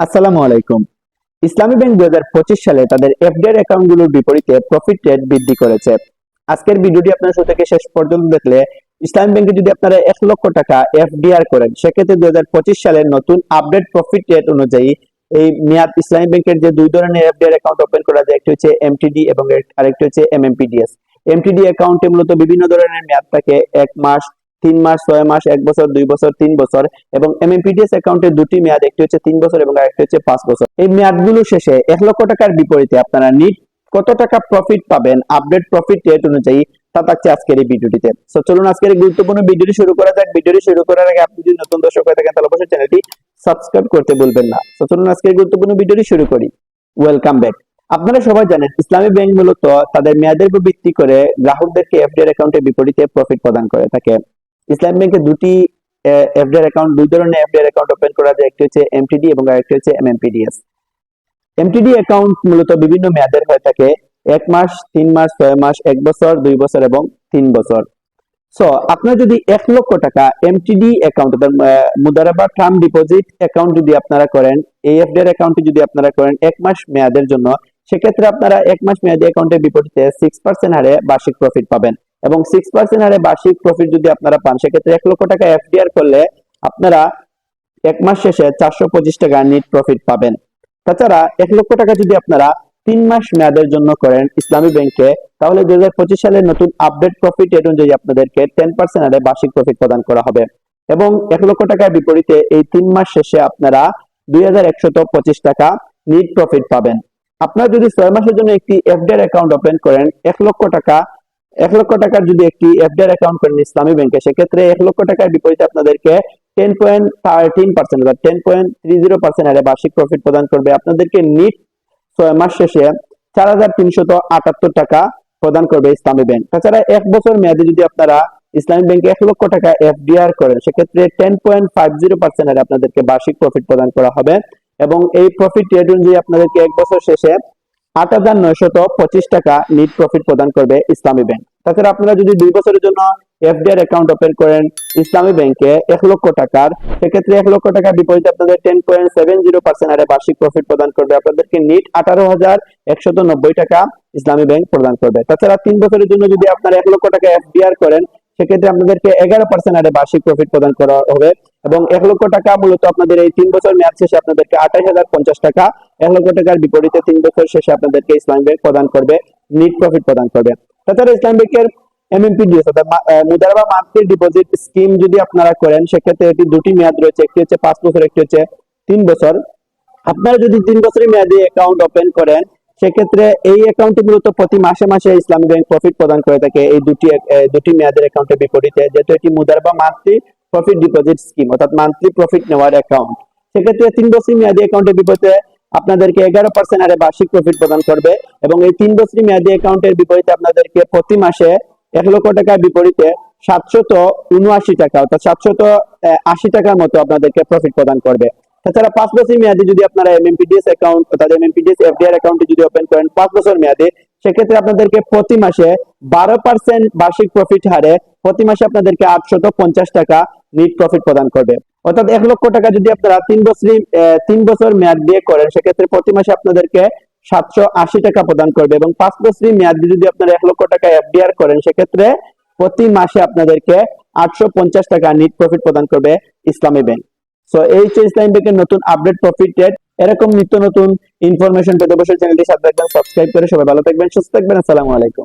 আসসালামু আলাইকুম। ইসলামী ব্যাংক দুই হাজার পঁচিশ সালে তাদের এফডিআর অ্যাকাউন্টগুলোর বিপরীতে প্রফিট রেট বৃদ্ধি করেছে। আজকের ভিডিওটি আপনারা শুরু থেকে শেষ পর্যন্ত দেখলে ইসলামী ব্যাংকে যদি আপনারা এক লক্ষ টাকা এফডিআর করেন, সেক্ষেত্রে দুই সালের নতুন আপডেট প্রফিট রেট অনুযায়ী এই মেয়াদ ইসলামী ব্যাংকের যে দুই ধরনের এফডিআর অ্যাকাউন্ট ওপেন করা যায়, একটি হচ্ছে এমটিডি এবং আরেকটি হচ্ছে এমএমপিডিএস এমটিডি অ্যাকাউন্টে মূলত বিভিন্ন ধরনের মেয়াদ থাকে এক মাস তিন মাস, ছয় মাস, এক বছর, দুই বছর, তিন বছর এবং এমএমপিডিএস অ্যাকাউন্টে দুটি মেয়াদ, একটি হচ্ছে তিন বছর এবং আরেকটি হচ্ছে পাঁচ বছর। এই মেয়াদগুলো শেষে এক লক্ষ টাকার বিপরীতে আপনারা নিট কত টাকা প্রফিট পাবেন আপডেট প্রফিট রেট অনুযায়ী তা থাকছে আজকের এই ভিডিওটিতে। তো চলুন আজকের এই গুরুত্বপূর্ণ ভিডিওটি শুরু করা যাক। ভিডিওটি শুরু করার আগে আপনি যদি নতুন দর্শক হয়ে থাকেন, তাহলে অবশ্যই চ্যানেলটি সাবস্ক্রাইব করতে ভুলবেন না। তো চলুন আজকের গুরুত্বপূর্ণ ভিডিওটি শুরু করি। ওয়েলকাম ব্যাক আপনারা সবাই জানেন, ইসলামী ব্যাংক মূলত তাদের মেয়াদের উপর ভিত্তি করে গ্রাহকদেরকে এফডিআর অ্যাকাউন্টের বিপরীতে প্রফিট প্রদান করে থাকে। ইসলাম ব্যাংকে দুটি এফডিআর অ্যাকাউন্ট দুই ধরনের এফডিআর অ্যাকাউন্ট ওপেন করা যায়। একটি হচ্ছে এমটিডি এবং আরেকটি হচ্ছে এমএমপিডিএস এমটিডি অ্যাকাউন্ট মূলত বিভিন্ন মেয়াদের হয়ে থাকে। এক মাস, তিন মাস, ছয় মাস, এক বছর, দুই বছর এবং তিন বছর। সো আপনার যদি এক লক্ষ টাকা এমটিডি অ্যাকাউন্ট মুদারাবা টার্ম ডিপোজিট অ্যাকাউন্ট যদি আপনারা করেন, এই এফডিআর অ্যাকাউন্টে যদি আপনারা করেন এক মাস মেয়াদের জন্য, সেক্ষেত্রে আপনারা এক মাস মেয়াদি অ্যাকাউন্টের বিপরীতে সিক্স পার্সেন্ট হারে বার্ষিক প্রফিট পাবেন। এবং সিক্স পার্সেন্ট হারে বার্ষিক প্রফিট যদি আপনারা পান, সেক্ষেত্রে এক লক্ষ টাকা এফডিআর করলে আপনারা এক মাস শেষে চারশো পঁচিশ টাকা নিট প্রফিট পাবেন। তাছাড়া এক লক্ষ টাকা যদি আপনারা তিন মাস মেয়াদের জন্য করেন ইসলামী ব্যাংকে তাহলে দুই হাজার পঁচিশ সালের নতুন আপডেট প্রফিট রেট অনুযায়ী আপনাদেরকে টেন পার্সেন্ট হারে বার্ষিক প্রফিট প্রদান করা হবে। এবং এক লক্ষ টাকার বিপরীতে এই তিন মাস শেষে আপনারা দুই হাজার একশত পঁচিশ টাকা নিট প্রফিট পাবেন। আপনারা যদি ছয় মাসের জন্য একটি এফডিআর অ্যাকাউন্ট ওপেন করেন, এক লক্ষ টাকা এক লক্ষ টাকার যদি একটি এফডিআর অ্যাকাউন্ট করেন ইসলামী ব্যাংকে, সেক্ষেত্রে এক লক্ষ টাকার বিপরীতে আপনাদেরকে ten point thirteen percent ten point three zero percent হারে বার্ষিক প্রফিট প্রদান করবে। আপনাদেরকে নিট ছয় মাস শেষে চার হাজার তিনশত আটাত্তর টাকা প্রদান করবে ইসলামী ব্যাংক। তাছাড়া এক বছর মেয়াদে যদি আপনারা ইসলামী ব্যাংকে এক লক্ষ টাকা এফডিআর করেন, সেক্ষেত্রে ten point five zero percent হারে আপনাদেরকে বার্ষিক প্রফিট প্রদান করা হবে। এবং এই প্রফিট রেট অনুযায়ী আপনাদেরকে এক বছর শেষে আট হাজার নয়শত পঁচিশ টাকা নিট প্রফিট প্রদান করবে ইসলামী ব্যাংক তাছাড়া আপনারা যদি দুই বছরের জন্য এফডিআর অ্যাকাউন্ট ওপেন করেন ইসলামী ব্যাংকে এক লক্ষ টাকার, সেক্ষেত্রে এক লক্ষ টাকার বিপরীতে আপনাদের ten point seven zero percent হারে বার্ষিক প্রফিট প্রদান করবে। আপনাদেরকে নিট আঠারো হাজার একশত নব্বই টাকা ইসলামী ব্যাংক প্রদান করবে। তাছাড়া তিন বছরের জন্য যদি আপনারা এক লক্ষ টাকা এফডিআর করেন, সেক্ষেত্রে আপনাদেরকে এগারো পার্সেন্ট হারে বার্ষিক প্রফিট প্রদান করা হবে। এবং এক লক্ষ টাকা মূলত আপনাদের এই তিন বছর মেয়াদ শেষে আপনাদেরকে আঠাশ হাজার পঞ্চাশ টাকা, এক লক্ষ টাকার বিপরীতে তিন বছর শেষে আপনাদেরকে ইসলামী ব্যাংক প্রদান করবে নিট প্রফিট প্রদান করবে। তাছাড়া ইসলাম ব্যাংকের এমএমপিডিএস অর্থাৎ মুদারাবা মান্থলি ডিপোজিট স্কিম যদি আপনারা করেন, সেক্ষেত্রে এটি দুটি মেয়াদ রয়েছে, একটি হচ্ছে পাঁচ বছর, একটি হচ্ছে তিন বছর। আপনারা যদি তিন বছরের মেয়াদে অ্যাকাউন্ট ওপেন করেন সেক্ষেত্রে এই অ্যাকাউন্টে মূলত প্রতি মাসে মাসে ইসলামী ব্যাংক প্রফিট প্রদান করে থাকে। এই দুটি দুটি মেয়াদের অ্যাকাউন্টের বিপরীতে, যেহেতু এটি মুদারাবা মান্থলি প্রফিট ডিপোজিট স্কিম অর্থাৎ মান্থলি প্রফিট নেওয়ার অ্যাকাউন্ট সেক্ষেত্রে তিন বছর মেয়াদি অ্যাকাউন্টের বিপরীতে আপনাদেরকে এগারো পার্সেন্ট হারে বার্ষিক প্রফিট প্রদান করবে এবং এই তিন বছর মেয়াদি অ্যাকাউন্টের বিপরীতে আপনাদেরকে প্রতি মাসে এক লক্ষ টাকার বিপরীতে সাতশত উনআশি টাকা, অর্থাৎ সাতশত আশি টাকার মতো আপনাদেরকে প্রফিট প্রদান করবে। তাছাড়া পাঁচ বছর মেয়াদে যদি আপনারা এমএমপিডিএস অ্যাকাউন্ট অর্থাৎ এমএমপিডিএস এফডিআর অ্যাকাউন্টে যদি ওপেন করেন, পাঁচ বছর মেয়াদে, সেক্ষেত্রে আপনাদেরকে প্রতি মাসে বারো পার্সেন্ট বার্ষিক প্রফিট হারে প্রতি মাসে আপনাদেরকে আটশত পঞ্চাশ টাকা নিট প্রফিট প্রদান করবে। অর্থাৎ এক লক্ষ টাকা যদি আপনারা তিন বছর তিন বছর মেয়াদ দিয়ে করেন, সেক্ষেত্রে প্রতি মাসে আপনাদেরকে সাতশো আশি টাকা প্রদান করবে এবং পাঁচ বছরই মেয়াদ যদি আপনারা এক লক্ষ টাকা এফডিআর করেন, সেক্ষেত্রে প্রতি মাসে আপনাদেরকে আটশো পঞ্চাশ টাকা নিট প্রফিট প্রদান করবে ইসলামী ব্যাংক। ব্যাংকের নতুন আপডেট প্রফিট এরকম নিত্য নতুন ইনফরমেশন পেতে অবশ্যই চ্যানেলটি সাবস্ক্রাইব করে সবাই ভালো থাকবেন, সুস্থ থাকবেন, আসসালামু আলাইকুম।